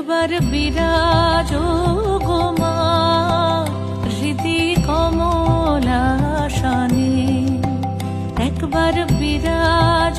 একবার বিরাজ গোমা কমলা কমলাসনে একবার বিরাজ